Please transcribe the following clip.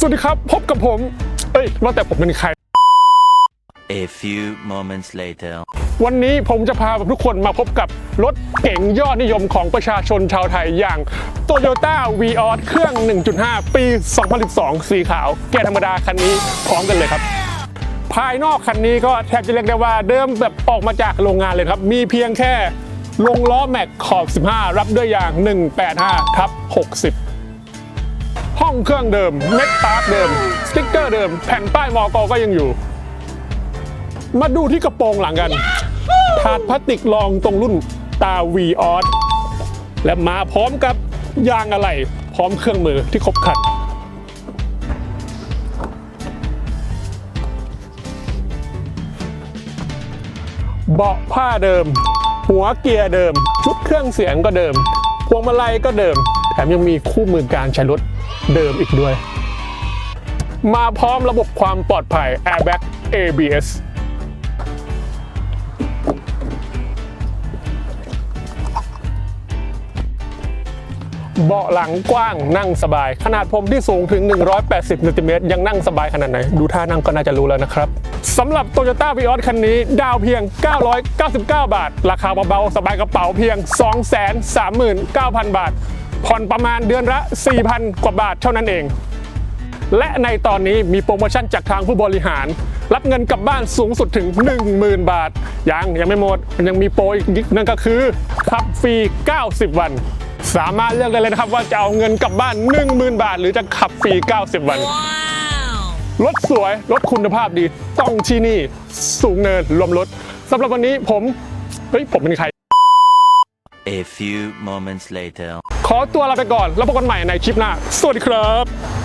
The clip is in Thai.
สวัสดีครับ พบกับผม เอ้ยว่าแต่ผมเป็นใคร A few moments later. วันนี้ผมจะพาทุกคนมาพบกับรถเก๋งยอดนิยมของประชาชนชาวไทยอย่าง Toyota v ีออเครื่อง 1.5 ปี 2012 สีขาว แกยร์ธรรมดาคันนี้พร้อมกันเลยครับ ภายนอกคันนี้ก็แทบจะเรียกได้ว่าเดิมแบบออกมาจากโรงงานเลยครับ มีเพียงแค่ลงล้อแม็กขอบ 15 รับด้วยยาง 185ทับ60 ห้องเครื่องเดิมเม็ดตาร์เดิม สติ๊กเกอร์เดิม แผ่นป้ายมอกก็ยังอยู่ มาดูที่กระโปรงหลังกันถาดพลาสติกรองตรงรุ่นตา V ออสและมาพร้อมกับยางอะไหล่พร้อมเครื่องมือที่ครบครันเบาะผ้าเดิม หัวเกียร์เดิม ชุดเครื่องเสียงก็เดิม พวงมาลัยก็เดิม ถมยังมีคู่มือการใช้รถเดิมอีกด้วย มาพร้อมระบบความปลอดภัย Airbag ABS เบาะหลังกว้างนั่งสบาย ขนาดผมที่สูงถึง 180ซนติเมตรยังนั่งสบายขนาดไหน ดูท่านั่งก็น่าจะรู้แล้วนะครับสำหรับ Toyota v ีออคันนี้ ดาวเพียง 999 บาท ราคาเบาๆสบายกระเป๋าเพียง 239,000 บาท ผ่อนประมาณเดือนละ 4,000 กว่าบาทเท่านั้นเอง และในตอนนี้มีโปรโมชั่นจากทางผู้บริหาร รับเงินกลับบ้านสูงสุดถึง 10,000 บาท ยังยังไม่หมด มันยังมีโปรอีกนิดนั่นก็คือขับฟรี 90 วันสามารถเลือกได้เลยนะครับว่าจะเอาเงินกลับบ้าน 10,000 บาท หรือจะขับฟรี 90 วัน รถสวย รถคุณภาพดี ต้องที่นี่ สูงเนินรวมรถสำหรับวันนี้ผม เฮ้ย ผมเป็นใคร A few moments later. ขอตัวลาไปก่อน แล้วพบกันใหม่ในคลิปหน้า สวัสดีครับ